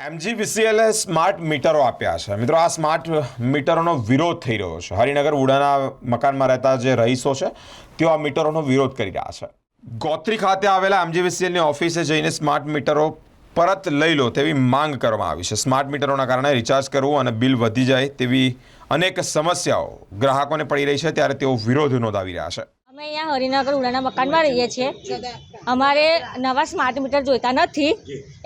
એમજીવીસીએલે smart મીટરો આપ્યા છે. મિત્રો, આ સ્માર્ટ મીટરોનો વિરોધ થઈ રહ્યો છે. હરિનગર ઉડાના મકાનમાં રહેતા જે રહીશો છે, તેઓ આ મીટરોનો વિરોધ કરી રહ્યા છે. ગોત્રી ખાતે આવેલા એમજીવીસીએલની ઓફિસે જઈને સ્માર્ટ મીટરો પરત લઈ લો તેવી માંગ કરવામાં આવી છે. સ્માર્ટ મીટરોના કારણે રિચાર્જ કરવું અને બિલ વધી જાય તેવી અનેક સમસ્યાઓ ગ્રાહકોને પડી રહી છે, ત્યારે તેઓ વિરોધ નોંધાવી રહ્યા છે. અમે અહીંયા હરિનગર ઉડાના મકાનમાં રહીએ છીએ. અમારે નવા સ્માર્ટ મીટર જોઈતા નથી.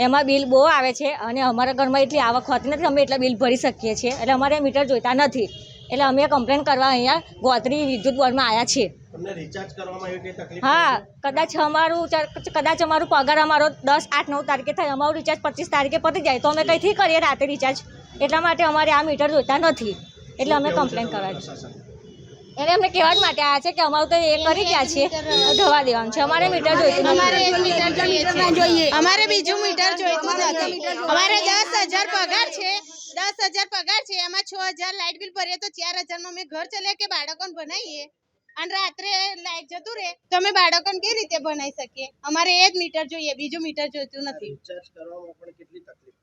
એમાં બિલ બહુ આવે છે અને અમારા ઘરમાં એટલી આવક હોતી નથી અમે એટલા બિલ ભરી શકીએ છીએ. એટલે અમારે મીટર જોઈતા નથી. એટલે અમે કમ્પ્લેન કરવા અહીંયા ગોત્રી વિદ્યુત બોર્ડમાં આવ્યા છીએ. હા કદાચ અમારું કદાચ અમારું પગાર અમારો દસ આઠ નવ તારીખે થાય અમારું રિચાર્જ પચીસ તારીખે પતી જાય તો અમે કંઈથી કરીએ રાતે રિચાર્જ એટલા માટે અમારે આ મીટર જોઈતા નથી. એટલે અમે કમ્પ્લેન કરવા એટલે અમને કહેવા જ માટે આવ્યા છે કે અમારું તો એ કરી ગયા છે ધવા દેવાનું છે. અમારે મીટર જોઈતું અમારે એક મીટર જોઈએ અમારે બીજું મીટર જોઈતું નથી. અમારે દસ હજાર પગાર છે. દસ હજાર પગાર છે. એમાં છ હજાર લાઇટ બિલ ભરીએ તો ચાર હજારનું અમે ઘર ચલે કે બાળકોને ભણાવીએ? અને રાત્રે લાઇટ જતું રહે તો અમે બાળકોને કેવી રીતે ભણાવી શકીએ? અમારે એ જ મીટર જોઈએ. બીજું મીટર જોઈતું નથી. રિચાર્જ કરવામાં પણ કેટલી તકલીફ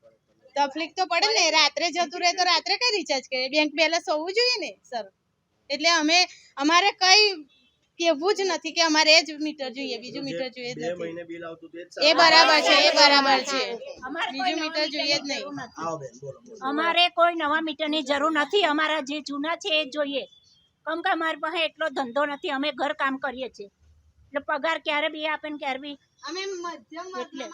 તકલીફ તો પડે ને. રાત્રે જતું રહે તો રાત્રે કઈ રિચાર્જ કરીએ? બેંક બેલેન્સ હોવું જોઈએ ને સર એટલે અમે અમારે કઈ કેવું જ નથી કે અમારે એ જ મીટર જોઈએ બીજું મીટર જોઈએ જ નથી. મહિને બિલ આવતું તે જ એ બરાબર છે એ બરાબર છે. બીજું નવા મીટર જોઈએ જ મીટરની નહીં. અમારે કોઈ નવા મીટરની જરૂર નથી અમારા જે જૂના છે એ જોઈએ. કેમ કે અમારી પાસે એટલો ધંધો નથી અમે ઘર કામ કરીએ છીએ. એટલે પગાર ક્યારે બી આપે ને ક્યારે બી. અમે મધ્યમ એટલે.